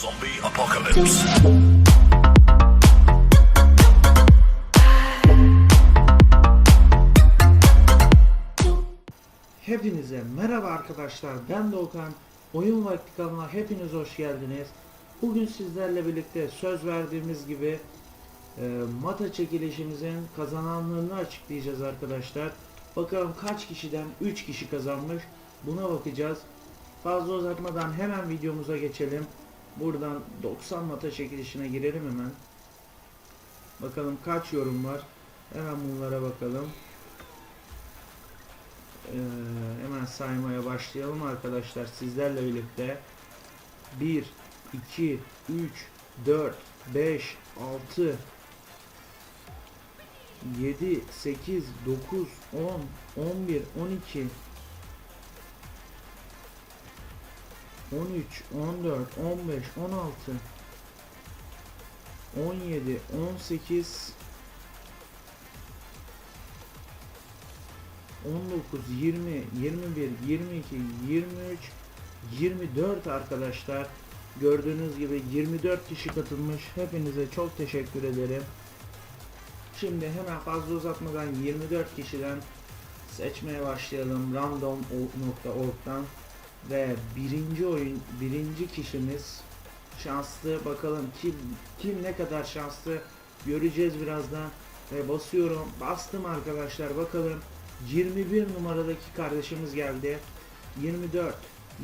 Zombie apocalypse. Hepinize merhaba arkadaşlar. Ben Doğukan. Oyun Vakti kanalına hepiniz hoş geldiniz. Bugün sizlerle birlikte söz verdiğimiz gibi e, Mata çekilişimizin kazananlarını açıklayacağız arkadaşlar. Bakalım kaç kişiden 3 kişi kazanmış buna bakacağız. Fazla uzatmadan hemen videomuza geçelim Buradan 90 mata çekilişine girelim hemen. Bakalım kaç yorum var? Hemen bunlara bakalım. Ee, hemen saymaya başlayalım arkadaşlar sizlerle birlikte. 1 2 3 4 5 6 7 8 9 10 11 12 13 14 15 16 17 18 19, 20, 21, 22, 23, 24 arkadaşlar. Gördüğünüz gibi 24 kişi katılmış. Hepinize çok teşekkür ederim. Şimdi hemen fazla uzatmadan 24 kişiden seçmeye başlayalım. Random.org'dan ve birinci oyun birinci kişimiz şanslı. Bakalım kim kim ne kadar şanslı göreceğiz birazdan. Ve basıyorum. Bastım arkadaşlar. Bakalım 21 numaradaki kardeşimiz geldi. 24,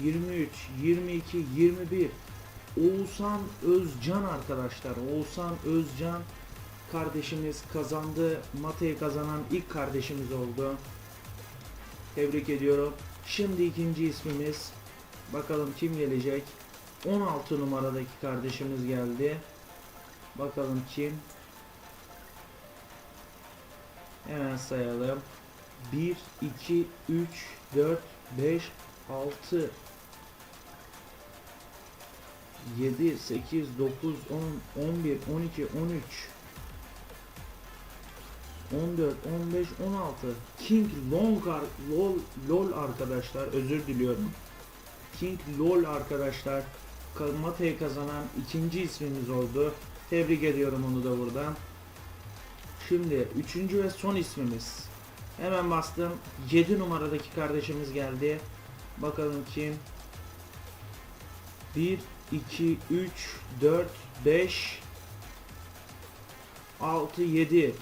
23, 22, 21. Oğuzhan Özcan arkadaşlar. Oğuzhan Özcan kardeşimiz kazandı. Mate'yi kazanan ilk kardeşimiz oldu. Tebrik ediyorum. Şimdi ikinci ismimiz. Bakalım kim gelecek? 16 numaradaki kardeşimiz geldi. Bakalım kim? Hemen sayalım. 1, 2, 3, 4, 5, 6, 7, 8, 9, 10, 11, 12, 13, 14, 15, 16. King Long ar- LOL, LOL arkadaşlar özür diliyorum. King LOL arkadaşlar Ka- Mate'yi kazanan ikinci ismimiz oldu. Tebrik ediyorum onu da buradan. Şimdi üçüncü ve son ismimiz. Hemen bastım. 7 numaradaki kardeşimiz geldi. Bakalım kim? 1, 2, 3, 4, 5, 6, 7.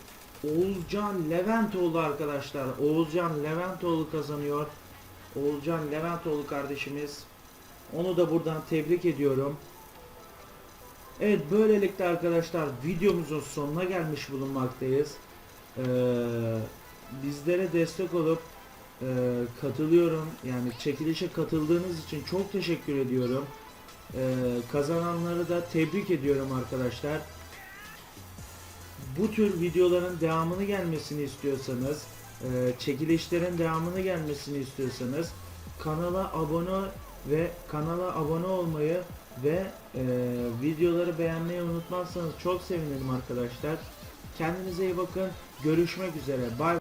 Oğuzcan Leventoğlu arkadaşlar. Oğuzcan Leventoğlu kazanıyor. Oğuzcan Leventoğlu kardeşimiz. Onu da buradan tebrik ediyorum. Evet böylelikle arkadaşlar videomuzun sonuna gelmiş bulunmaktayız. Ee, bizlere destek olup e, katılıyorum. Yani çekilişe katıldığınız için çok teşekkür ediyorum. Ee, kazananları da tebrik ediyorum arkadaşlar. Bu tür videoların devamını gelmesini istiyorsanız, e, çekilişlerin devamını gelmesini istiyorsanız kanala abone ve kanala abone olmayı ve e, videoları beğenmeyi unutmazsanız çok sevinirim arkadaşlar. Kendinize iyi bakın. Görüşmek üzere. Bye.